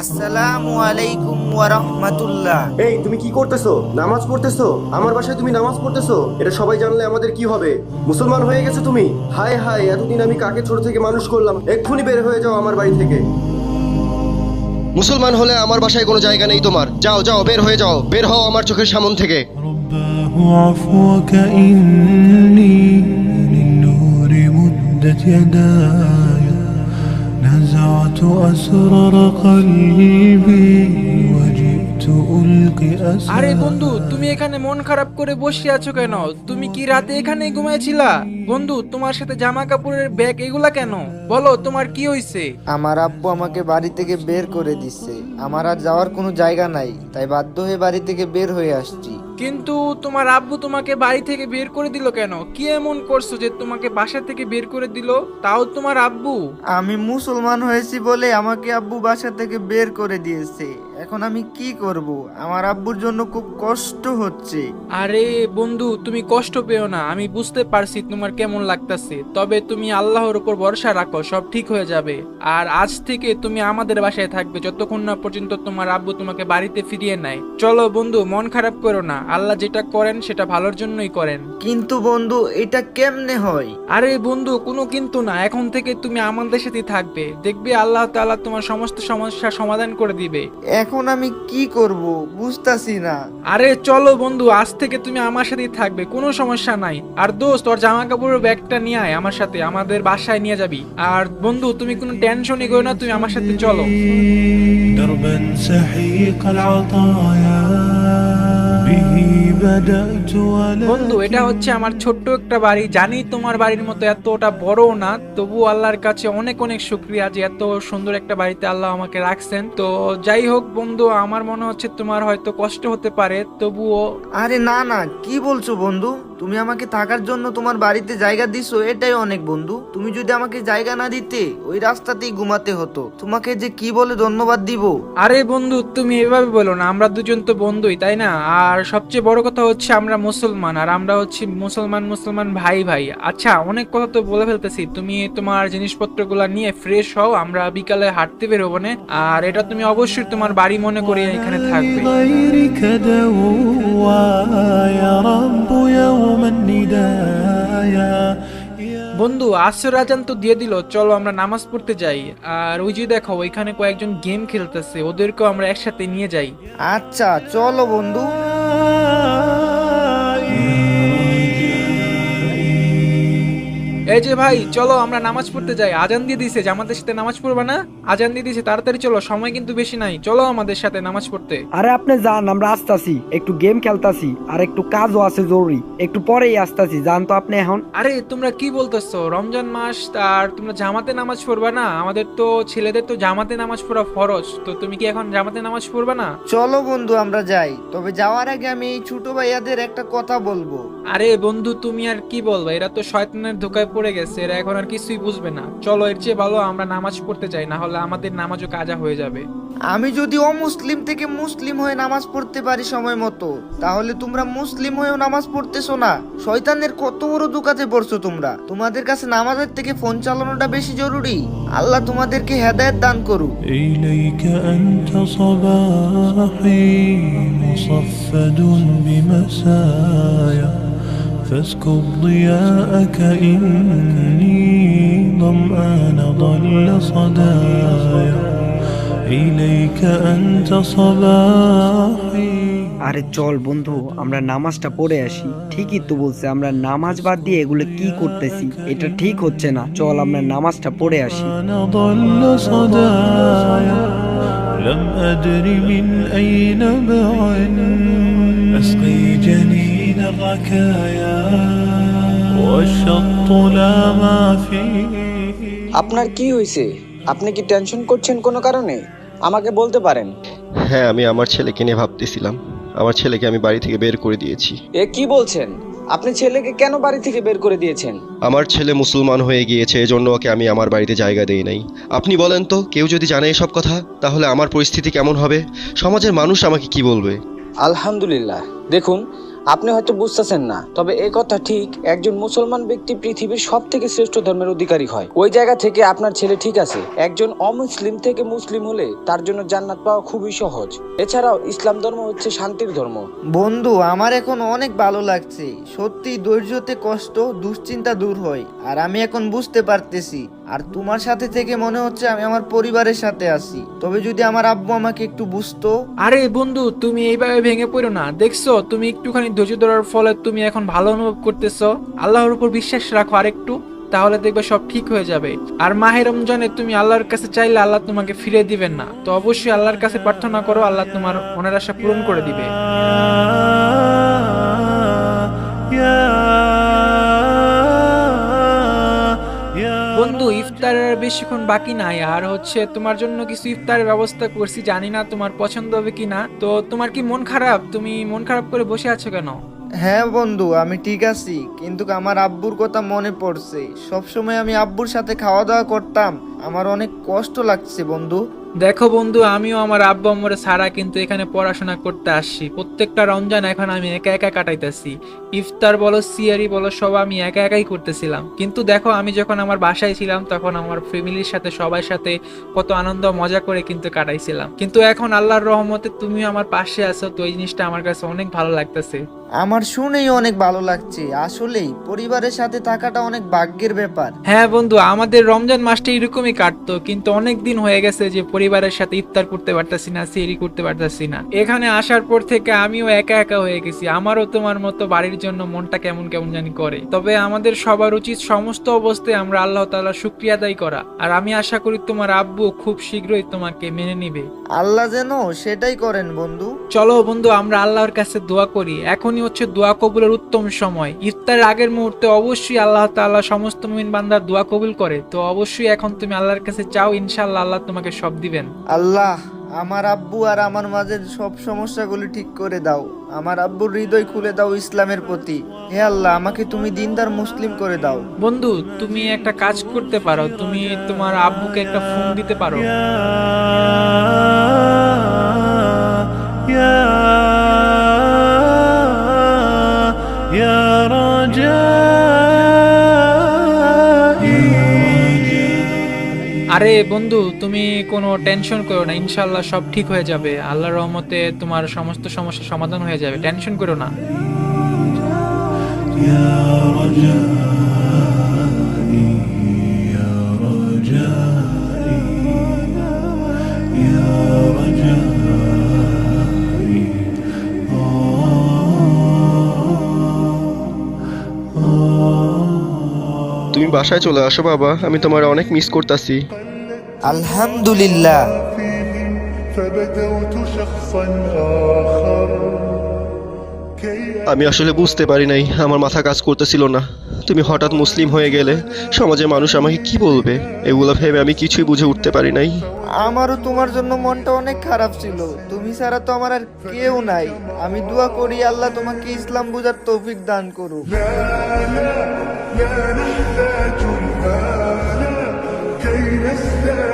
আসসালামু আলাইকুম ওয়া রাহমাতুল্লাহ এই তুমি কি করতেছো নামাজ পড়তেছো আমার বাসায় তুমি নামাজ পড়তেছো এটা সবাই জানলে আমাদের কি হবে মুসলমান হয়ে গেছো তুমি হায় হায় এতদিন আমি কাকে ছোট থেকে মানুষ করলাম এক্ষুনি বের হয়ে যাও আমার বাড়ি থেকে মুসলমান হলে আমার বাসায় কোনো জায়গা নেই তোমার যাও যাও বের হয়ে যাও বের হও আমার চোখের সামন থেকে رباه عفوك إني للنور مدت يداي وضعت أسرار قلبي. আরে বন্ধু তুমি এখানে মন খারাপ করে বসে আছো কেন? তুমি কি রাতে এখানে ঘুমাইছিলা? বন্ধু তোমার সাথে জামা কাপড়ের ব্যাগ এগুলা কেন? বলো তোমার কি হয়েছে আমার আব্বু আমাকে বাড়ি থেকে বের করে দিচ্ছে আমার আর যাওয়ার কোনো জায়গা নাই তাই বাধ্য হয়ে বাড়ি থেকে বের হয়ে আসছি। কিন্তু তোমার আব্বু তোমাকে বাড়ি থেকে বের করে দিল কেন? কি এমন করছ যে তোমাকে বাসা থেকে বের করে দিল? তাও তোমার আব্বু। আমি মুসলমান হয়েছি বলে আমাকে আব্বু বাসা থেকে বের করে দিয়েছে। এখন আমি কি করব? আমার আব্বুর জন্য খুব কষ্ট হচ্ছে। আরে বন্ধু তুমি কষ্ট পেও না। আমি বুঝতে পারছি তোমার কেমন লাগতাছে। তবে তুমি আল্লাহর উপর ভরসা রাখো সব ঠিক হয়ে যাবে। আর আজ থেকে তুমি আমাদের বাসায় থাকবে যতক্ষণ না পর্যন্ত তোমার আব্বু তোমাকে বাড়িতে ফিরিয়ে নেয়। চলো বন্ধু মন খারাপ করো না। আল্লাহ যেটা করেন সেটা ভালোর জন্যই করেন। কিন্তু বন্ধু এটা কেমনে হয়? আরে বন্ধু কোনো কিন্তু না। এখন থেকে তুমি আমাদের সাথে থাকবে। দেখবে আল্লাহ তাআলা তোমার সমস্ত সমস্যা সমাধান করে দিবে। এখন আমি কি করব বুঝতাছি না আরে চলো বন্ধু আজ থেকে তুমি আমার সাথেই থাকবে কোনো সমস্যা নাই আর দোস্ত তোর জামা কাপড়ের ব্যাগটা নিয়ে আয় আমার সাথে আমাদের বাসায় নিয়ে যাবি আর বন্ধু তুমি কোনো টেনশনই করো না তুমি আমার সাথে চলো دربا سحيق العطايا به بدأت ولا বন্ধু, এটা হচ্ছে আমার ছোট্ট একটা বাড়ি। জানি তোমার বাড়ির মতো এতটা বড় না তবু আল্লাহর কাছে অনেক অনেক শুক্রিয়া যে এত সুন্দর একটা বাড়িতে আল্লাহ আমাকে রাখছেন। তো যাই হোক বন্ধু, আমার মনে হচ্ছে তোমার হয়তো কষ্ট হতে পারে, তবুও আরে না না, কি বলছো বন্ধু? তুমি আমাকে থাকার জন্য তোমার বাড়িতে জায়গা দিছো এটাই অনেক বন্ধু। তুমি যদি আমাকে জায়গা না দিতে ওই রাস্তাতেই ঘুমাতে হতো। তোমাকে যে কি বলে ধন্যবাদ দিব? আরে বন্ধু তুমি এভাবে বলো না আমরা দুজন তো বন্ধুই তাই না? আর সবচেয়ে বড় কথা হচ্ছে আমরা মুসলমান আর আমরা হচ্ছে মুসলমান মুসলমান ভাই ভাই। আচ্ছা অনেক কথা তো বলে ফেলতেছি তুমি তোমার জিনিসপত্রগুলো নিয়ে ফ্রেশ হও আমরা বিকালে হাঁটতে বেরোবো না। আর এটা তুমি অবশ্যই তোমার বাড়ি মনে করে এখানে থাকবে। বন্ধু আশ্চর্য রাজান তো দিয়ে দিল চলো আমরা নামাজ পড়তে যাই। আর ওই যে দেখো ওইখানে কয়েকজন গেম খেলতেছে ওদেরকেও আমরা একসাথে নিয়ে যাই। আচ্ছা চলো বন্ধু। এই যে ভাই চলো আমরা নামাজ পড়তে যাই। আজান দিয়ে দিছে যে আমাদের সাথে নামাজ পড়বে না? আজান দিয়ে দিছে তাড়াতাড়ি চলো সময় কিন্তু বেশি নাই। চলো আমাদের সাথে নামাজ পড়তে। আরে আপনি যান আমরা আসতাছি। একটু গেম খেলতাছি আর একটু কাজও আছে জরুরি। একটু পরেই আসতাছি যান তো আপনি এখন। আরে তোমরা কি বলতেছো? রমজান মাস আর তোমরা জামাতে নামাজ পড়বা না? আমাদের তো ছেলেদের তো জামাতে নামাজ পড়া ফরজ। তো তুমি কি এখন জামাতে নামাজ পড়বা না? চলো বন্ধু আমরা যাই। তবে যাওয়ার আগে আমি এই ছোট ভাইয়াদের একটা কথা বলব। আরে বন্ধু তুমি আর কি বলবা? এরা তো শয়তানের ধোকায় পড়ে গেছে এরা এখন আর কিছুই বুঝবে না চলো এর চেয়ে ভালো আমরা নামাজ পড়তে যাই না হলে আমাদের নামাজও কাজা হয়ে যাবে আমি যদি অমুসলিম থেকে মুসলিম হয়ে নামাজ পড়তে পারি সময় মতো তাহলে তোমরা মুসলিম হয়েও নামাজ পড়তেছো না শয়তানের কত বড় দোকাতে পড়ছো তোমরা তোমাদের কাছে নামাজের থেকে ফোন চালানোটা বেশি জরুরি আল্লাহ তোমাদেরকে হেদায়েত দান করুক إليك أنت صباحي مصفد بمسايا فاسكب ضياءك إني ظمآن ضل صدايا إليك أنت صباحي আরে চল বন্ধু আমরা নামাজটা পড়ে আসি ঠিকই তো বলছে আমরা নামাজ বাদ দিয়ে এগুলো কি করতেছি এটা ঠিক হচ্ছে না চল আমরা নামাজটা পড়ে আসি أنا ضل صدايا لم أدر من أي نبع أسقي جنين আপনার কি হয়েছে আপনি কি টেনশন করছেন কোনো কারণে? আমাকে বলতে পারেন। হ্যাঁ আমি আমার ছেলেকে নিয়ে ভাবতেছিলাম। আমার ছেলেকে আমি বাড়ি থেকে বের করে দিয়েছি। এ কি বলছেন? আপনি ছেলেকে কেন বাড়ি থেকে বের করে দিয়েছেন? আমার ছেলে মুসলমান হয়ে গিয়েছে এজন্য ওকে আমি আমার বাড়িতে জায়গা দেই নাই। আপনি বলেন তো কেউ যদি জানে এসব কথা তাহলে আমার পরিস্থিতি কেমন হবে? সমাজের মানুষ আমাকে কি বলবে? আলহামদুলিল্লাহ। দেখুন আপনি হয়তো বুঝতেছেন না, তবে এই কথা ঠিক, একজন মুসলমান ব্যক্তি পৃথিবীর সব থেকে শ্রেষ্ঠ ধর্মের অধিকারী হয়। ওই জায়গা থেকে আপনার ছেলে ঠিক আছে, একজন অমুসলিম থেকে মুসলিম হলে তার জন্য জান্নাত পাওয়া খুবই সহজ। এছাড়াও ইসলাম ধর্ম হচ্ছে শান্তির ধর্ম। বন্ধু, আমার এখন অনেক ভালো লাগছে। সত্যি ধৈর্যতে কষ্ট, দুশ্চিন্তা দূর হয়, আর আমি এখন বুঝতে পারতেছি আর তোমার সাথে থেকে মনে হচ্ছে আমি আমার পরিবারের সাথে আছি। তবে যদি আমার আব্বু আমাকে একটু বুঝতো? আরে বন্ধু, তুমি এইভাবে ভেঙে পড়ো না। দেখছ, তুমি একটুখানি ধৈর্য ধরার ফলে তুমি এখন ভালো অনুভব করতেছো। আল্লাহর উপর বিশ্বাস রাখো আরেকটু, তাহলে দেখবে সব ঠিক হয়ে যাবে। আর মাহে রমজানে তুমি আল্লাহর কাছে চাইলে আল্লাহ তোমাকে ফিরে দিবেন না। তো অবশ্যই আল্লাহর কাছে প্রার্থনা করো, আল্লাহ তোমার মনের আশা পূরণ করে দিবে। বন্ধু ইফতারের বেশিক্ষণ বাকি নাই। আর হচ্ছে তোমার জন্য কিছু ইফতারের ব্যবস্থা করছি, জানি না তোমার পছন্দ হবে কিনা। তো তোমার কি মন খারাপ? তুমি মন খারাপ করে বসে আছো কেন? হ্যাঁ বন্ধু, আমি ঠিক আছি। কিন্তু আমার আব্বুর কথা মনে পড়ছে। সবসময় আমি আব্বুর সাথে খাওয়া দাওয়া করতাম। আমার অনেক কষ্ট লাগছে বন্ধু। দেখো বন্ধু আমিও আমার আব্বা আম্মুরে ছাড়া কিন্তু এখানে পড়াশোনা করতে আসছি। প্রত্যেকটা রমজান এখন আমি একা একা কাটাইতেছি। ইফতার বলো সিয়ারি বলো সব আমি একা একাই করতেছিলাম। কিন্তু দেখো আমি যখন আমার বাসায় ছিলাম তখন আমার ফ্যামিলির সাথে সবার সাথে কত আনন্দ মজা করে কিন্তু কাটাইছিলাম। কিন্তু এখন আল্লাহর রহমতে তুমিও আমার পাশে আছো তো এই জিনিসটা আমার কাছে অনেক ভালো লাগতেছে। আমার শুনেই অনেক ভালো লাগছে। আসলেই পরিবারের সাথে থাকাটা অনেক ভাগ্যের ব্যাপার। হ্যাঁ বন্ধু আমাদের রমজান মাসটা এরকমই কাটতো কিন্তু অনেক দিন হয়ে গেছে যে পরিবারের সাথে ইফতার করতে পারতাছি না, সেরি করতে পারতাছি না। এখানে আসার পর থেকে আমিও একা একা হয়ে গেছি। আমারও তোমার মতো বাড়ির জন্য মনটা কেমন কেমন জানি করে। তবে আমাদের সবার উচিত সমস্ত অবস্থায় আমরা আল্লাহ তালা শুক্রিয়া করা। আর আমি আশা করি তোমার আব্বু খুব শীঘ্রই তোমাকে মেনে নিবে। আল্লাহ যেন সেটাই করেন বন্ধু। চলো বন্ধু আমরা আল্লাহর কাছে দোয়া করি। এখনই হচ্ছে দোয়া কবুলের উত্তম সময়। ইফতারের আগের মুহূর্তে অবশ্যই আল্লাহ তাআলা সমস্ত মুমিন বান্দার দোয়া কবুল করে। তো অবশ্যই এখন তুমি আল্লাহর কাছে চাও ইনশাআল্লাহ আল্লাহ তোমাকে সব দিবেন। আল্লাহ আমার আব্বু আর আমার মাঝের সব সমস্যাগুলি ঠিক করে দাও। আমার আব্বুর হৃদয় খুলে দাও ইসলামের প্রতি। হে আল্লাহ আমাকে তুমি দিনদার মুসলিম করে দাও। বন্ধু তুমি একটা কাজ করতে পারো। তুমি তোমার আব্বুকে একটা ফোন দিতে পারো। يا يا رجائي আরে বন্ধু তুমি কোনো টেনশন করো না ইনশাআল্লাহ সব ঠিক হয়ে যাবে আল্লাহর রহমতে তোমার সমস্ত সমস্যার সমাধান হয়ে যাবে টেনশন করো না يا رجائي বাসায় চলে আসো বাবা। আমি তোমার অনেক মিস করতেছি। আলহামদুলিল্লাহ। আমি আসলে বুঝতে পারি নাই আমার মাথা কাজ করতেছিল না তুমি হঠাৎ মুসলিম হয়ে গেলে সমাজে মানুষ আমাকে কি বলবে এগুলো ভেবে আমি কিছুই বুঝে উঠতে পারি নাই আমারও তোমার জন্য মনটা অনেক খারাপ ছিল তুমি ছাড়া তো আমার আর কেউ নাই আমি দোয়া করি আল্লাহ তোমাকে ইসলাম বুঝার তৌফিক দান করুক لا نحتاج المال كي نزداد جمالا